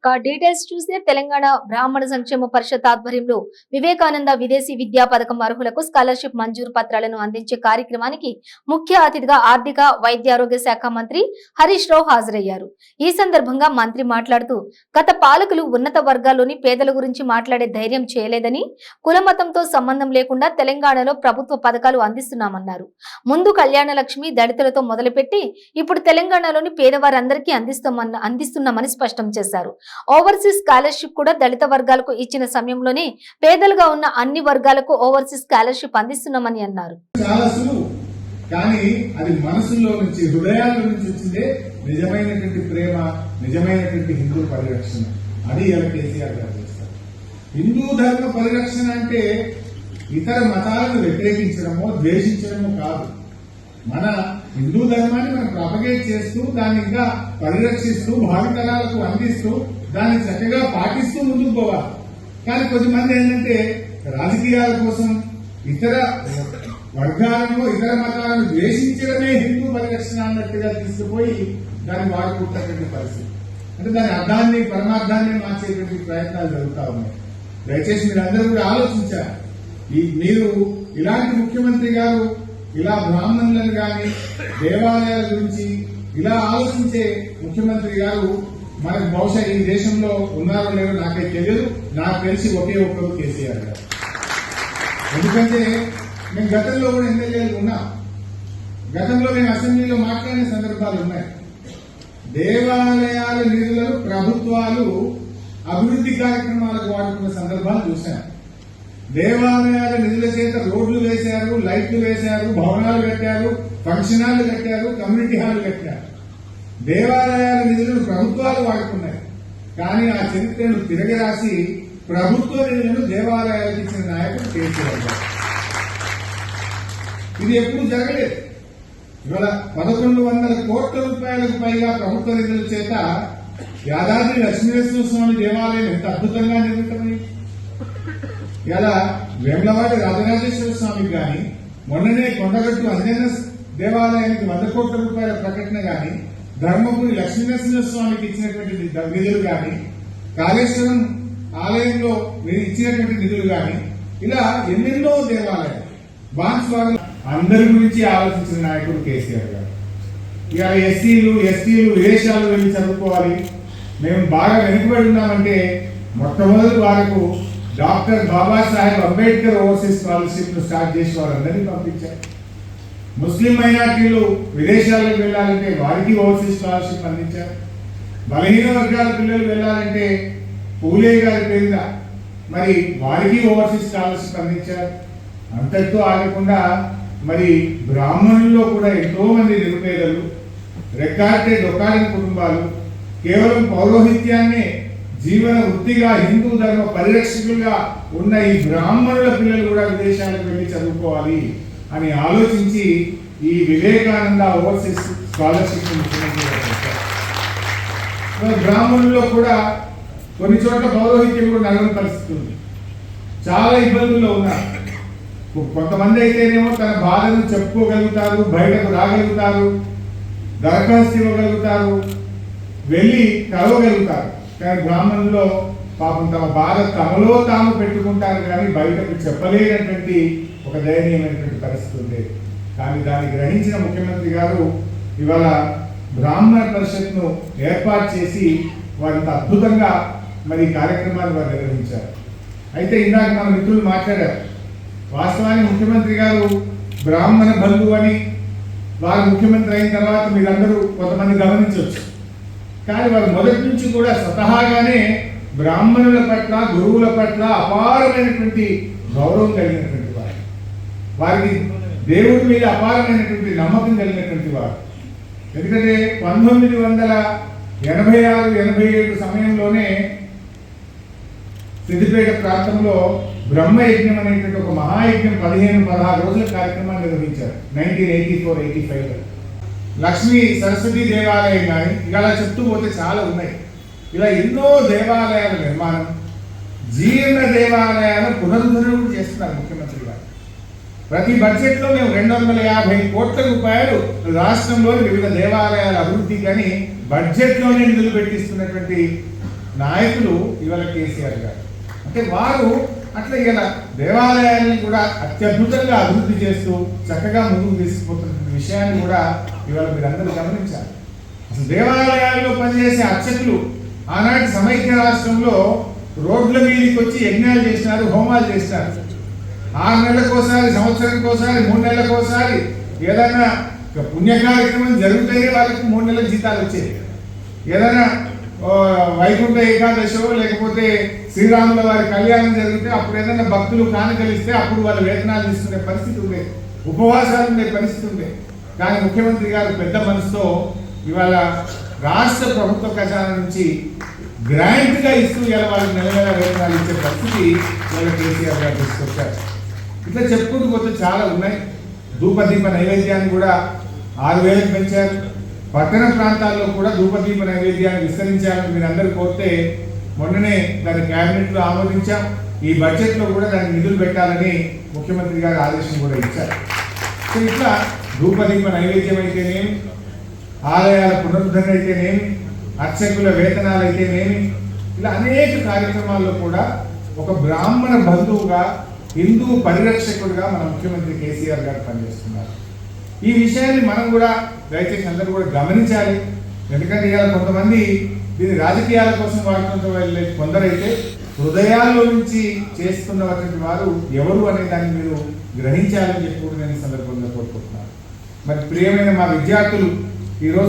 ఇక డీటెయిల్స్ చూస్తే తెలంగాణ బ్రాహ్మణ సంక్షేమ పరిషత్ ఆధ్వర్యంలో వివేకానంద విదేశీ విద్యా పథకం అర్హులకు స్కాలర్షిప్ మంజూరు పత్రాలను అందించే కార్యక్రమానికి ముఖ్య అతిథిగా ఆర్థిక వైద్యారోగ్య శాఖ మంత్రి హరీష్ రావు హాజరయ్యారు. ఈ సందర్భంగా మంత్రి మాట్లాడుతూ గత పాలకులు ఉన్నత వర్గాల్లోని పేదల గురించి మాట్లాడే ధైర్యం చేయలేదని కులమతంతో సంబంధం లేకుండా తెలంగాణలో ప్రభుత్వ పథకాలు అందిస్తున్నామన్నారు. ముందు కళ్యాణ లక్ష్మి దళితులతో మొదలుపెట్టి ఇప్పుడు తెలంగాణలోని పేదవారందరికీ అందిస్తామన్న అందిస్తున్నామని స్పష్టం చేశారు. ఓవర్సీస్ స్కాలర్షిప్ కూడా దళిత వర్గాలకు ఇచ్చిన సమయంలోనే పేదలుగా ఉన్న అన్ని వర్గాలకు ఓవర్సీస్ స్కాలర్షిప్ అందిస్తున్నామని అన్నారు. కానీ అది మనసులో నుంచి హృదయాల నుంచి వచ్చిందే నిజమైనటువంటి ప్రేమ నిజమైనటువంటి హిందూ పరిరక్షణ. అది ఇలా కేసీఆర్ గారు చేస్తారు. హిందూ ధర్మ పరిరక్షణ అంటే ఇతర మతాలను వ్యతిరేకించడమో ద్వేషించడమో కాదు. మన హిందూ ధర్మాన్ని మనం ప్రపగేట్ చేస్తూ దాన్ని ఇంకా పరిరక్షిస్తూ భావితరాలకు అందిస్తూ దాన్ని చక్కగా పాటిస్తూ ముందుకు పోవాలి. కానీ కొద్దిమంది ఏంటంటే రాజకీయాల కోసం ఇతర వర్గాలను ఇతర మతాలను ద్వేషించడమే హిందూ పరిరక్షణ అన్నట్టుగా తీసుకుపోయి దాన్ని వాడుకుంటున్నటువంటి పరిస్థితి. అంటే దాని అర్థాన్ని పరమార్థాన్ని మార్చేటువంటి ప్రయత్నాలు జరుగుతూ ఉన్నాయి. దయచేసి మీరందరూ కూడా ఆలోచించారు ఈ మీరు ఇలాంటి ముఖ్యమంత్రి గారు ఇలా బ్రాహ్మణులను గాని దేవాలయాల గురించి ఇలా ఆలోచించే ముఖ్యమంత్రి గారు మనకు బహుశా ఈ దేశంలో ఉన్నారో లేదో నాకే తెలియదు. నాకు తెలిసి ఒకే ఒక్కరు కేసీఆర్ గారు. ఎందుకంటే మేము గతంలో కూడా ఎమ్మెల్యేలు ఉన్నాం. గతంలో మేము అసెంబ్లీలో మాట్లాడిన సందర్భాలు ఉన్నాయి. దేవాలయాల నిధులను ప్రభుత్వాలు అభివృద్ధి కార్యక్రమాలకు వాడుకున్న సందర్భాలు చూశాను. దేవాలయాల నిధుల చేత రోడ్లు వేశారు లైట్లు వేశారు భవనాలు కట్టారు ఫంక్షన్ హాల్ కట్టారు కమ్యూనిటీ హాల్ కట్టారు. దేవాలయాల నిధులను ప్రభుత్వాలు వాడుకున్నాయి. కానీ ఆ చరిత్రను తిరగి రాసి ప్రభుత్వ నిధులను దేవాలయాలకు ఇచ్చిన నాయకుడు కేసీఆర్ ఇది ఎప్పుడు జరగలేదు. ఇవాళ పదకొండు వందల కోట్ల రూపాయలకు పైగా ప్రభుత్వ నిధుల చేత యాదాద్రి లక్ష్మీనరసింహ స్వామి దేవాలయం ఎంత అద్భుతంగా నిర్మితమైంది. ఇలా వేములవాడి రాజరాజేశ్వర స్వామికి గాని మొన్ననే కొండగట్టు అంజన దేవాలయానికి వంద కోట్ల రూపాయల ప్రకటన గాని ధర్మపురి లక్ష్మీనరసింహ స్వామికి ఇచ్చినటువంటి నిధులు గాని కాళేశ్వరం ఆలయంలో మీరు ఇచ్చినటువంటి నిధులు గాని ఇలా ఎన్నెన్నో దేవాలయాలు బాన్స్వాగం అందరి గురించి ఆలోచించిన నాయకుడు కేసీఆర్ గారు. ఇక ఎస్సీలు ఎస్టీలు విదేశాలు వెళ్ళి చదువుకోవాలి? మేము బాగా వెనుకబడి ఉన్నామంటే మొట్టమొదటి వారికి డాక్టర్ బాబాసాహెబ్ అంబేద్కర్ ఓవర్సీస్ స్కాలర్షిప్ను స్టార్ట్ చేసి వారందరినీ పంపించారు. ముస్లిం మైనార్టీలు విదేశాలకు వెళ్ళాలంటే వారికి ఓవర్సీస్ స్కాలర్షిప్ అందించారు. బలహీన వర్గాల పిల్లలు వెళ్ళాలంటే పూలే గారి పేరున మరి వారికి ఓవర్సీస్ స్కాలర్షిప్ అందించారు. అంతటితో ఆగకుండా మరి బ్రాహ్మణుల్లో కూడా ఎంతో మంది నిరుపేదలు రెక్కార్టే డొక్కాడిన కుటుంబాలు కేవలం పౌరోహిత్యాన్నే జీవన వృత్తిగా హిందూ ధర్మ పరిరక్షకులుగా ఉన్న ఈ బ్రాహ్మణుల పిల్లలు కూడా విదేశాలకు వెళ్ళి చదువుకోవాలి అని ఆలోచించి ఈ వివేకానంద ఓవర్సీస్ స్కాలర్షిప్ ముఖ్యమంత్రి బ్రాహ్మణుల్లో కూడా కొన్ని చోట్ల పౌరోహిత్యం కూడా నడవని పరిస్థితి ఉంది. చాలా ఇబ్బందుల్లో ఉన్నారు. కొంతమంది అయితేనేమో తన బాధను చెప్పుకోగలుగుతారు బయటకు రాగలుగుతారు దరఖాస్తు ఇవ్వగలుగుతారు వెళ్ళి కలవగలుగుతారు. కానీ బ్రాహ్మణుల్లో పాపం తమ బాధ తమలో తాము పెట్టుకుంటారు కానీ బయటకు చెప్పలేనటువంటి ఒక దయనీయమైనటువంటి పరిస్థితి ఉంది. కానీ దాన్ని గ్రహించిన ముఖ్యమంత్రి గారు ఇవాళ బ్రాహ్మణ పరిషత్ను ఏర్పాటు చేసి వారింత అద్భుతంగా మరి కార్యక్రమాన్ని వారు నిర్వహించారు. అయితే ఇందాక మన మిత్రులు మాట్లాడారు. వాస్తవానికి ముఖ్యమంత్రి గారు బ్రాహ్మణ బంధువు అని వారు ముఖ్యమంత్రి అయిన తర్వాత మీరందరూ కొంతమంది గమనించవచ్చు. కానీ వారు మొదటి నుంచి కూడా స్వతహాగానే బ్రాహ్మణుల పట్ల గురువుల పట్ల అపారమైనటువంటి గౌరవం కలిగినటువంటి వారు వారికి దేవుడి మీద అపారమైనటువంటి నమ్మకం కలిగినటువంటి వారు ఎందుకంటే పంతొమ్మిది వందల ఎనభై ఆరు ఎనభై ఏడు సమయంలోనే సిద్దిపేట ప్రాంతంలో బ్రహ్మయజ్ఞం అనేటువంటి ఒక మహాయజ్ఞం పదిహేను పదహారు రోజుల కార్యక్రమాన్ని నిర్వహించారు. Nineteen eighty four eighty five Lakshmi Saraswati దేవాలయం కానీ ఇలా చెప్తూ పోతే చాలా ఉన్నాయి. ఇలా ఎన్నో దేవాలయాల నిర్మాణం జీర్ణ దేవాలయాలను పునరుద్ధరణ చేస్తున్నారు ముఖ్యమంత్రి గారు. ప్రతి బడ్జెట్లో మేము రెండు వందల యాభై కోట్ల రూపాయలు రాష్ట్రంలోని వివిధ దేవాలయాల అభివృద్ధి కానీ బడ్జెట్లోనే నిధులు పెట్టిస్తున్నటువంటి నాయకులు ఇవాళ కేసీఆర్ గారు. అంటే వారు అట్లా ఇలా దేవాలయాన్ని కూడా అత్యద్భుతంగా అభివృద్ధి చేస్తూ చక్కగా ముందుకు తీసుకుపోతున్న విషయాన్ని కూడా ఇవాళ మీరందరూ గమనించాలి. అసలు దేవాలయాల్లో పనిచేసే అర్చకులు ఆనాటి సమైక్య రాష్ట్రంలో రోడ్ల మీదకి వచ్చి యజ్ఞాలు చేసినారు హోమాలు చేసినారు. ఆరు నెలలకోసారి సంవత్సరానికోసారి మూడు నెలలకోసారి ఏదైనా పుణ్య కార్యక్రమం జరిగితేనే వాళ్ళకి మూడు నెలల జీతాలు వచ్చాయి ఏదైనా వైకుంఠ ఏకాదశో లేకపోతే శ్రీరాముల వారి కళ్యాణం జరిగితే అప్పుడు ఏదైనా భక్తులు కానుకలిస్తే అప్పుడు వాళ్ళ వేతనాలు తీసుకునే పరిస్థితి ఉండే ఉపవాసాలు ఉండే పరిస్థితి ఉండే కానీ ముఖ్యమంత్రి గారు పెద్ద మనసుతో ఇవాళ రాష్ట్ర ప్రభుత్వ ఖజానా నుంచి గ్రాంట్గా ఇస్తూ ఇలా వాళ్ళకి నెల నెల వేతనాలు ఇచ్చే పరిస్థితి ఇవాళ కేసీఆర్ గారు తీసుకొచ్చారు. ఇట్లా చెప్పుకుంటూ పోతే చాలా ఉన్నాయి. ధూపదీప నైవేద్యాన్ని కూడా ఆరు వేలకు పెంచారు. పట్టణ ప్రాంతాల్లో కూడా ధూపదీప నైవేద్యాన్ని విస్తరించాలని మీరు అందరూ కోరితే మొన్ననే దాని క్యాబినెట్లో ఆమోదించాం. ఈ బడ్జెట్లో కూడా దానికి నిధులు పెట్టాలని ముఖ్యమంత్రి గారు ఆదేశం కూడా ఇచ్చారు. సో ఇట్లా ధూపదీప నైవేద్యం అయితేనేమి ఆలయాల పునరుద్ధరణ అయితేనేమి అర్చకుల వేతనాలు అయితేనేమి ఇలా అనేక కార్యక్రమాల్లో కూడా ఒక బ్రాహ్మణ బంధువుగా హిందూ పరిరక్షకుడిగా మన ముఖ్యమంత్రి కేసీఆర్ గారు పనిచేస్తున్నారు. ఈ విషయాన్ని మనం కూడా దయచేసి అందరూ కూడా గమనించాలి. ఎందుకంటే ఇలా కొంతమంది దీని రాజకీయాల కోసం వాడుతున్న వాళ్ళే. కొందరైతే హృదయాల్లో నుంచి చేసుకున్నటువంటి వారు ఎవరు అనే దాన్ని మీరు గ్రహించాలని చెప్పి నేను సందర్భంగా కోరుకుంటున్నాను. మరి ప్రియమైన మా విద్యార్థులు ఈరోజు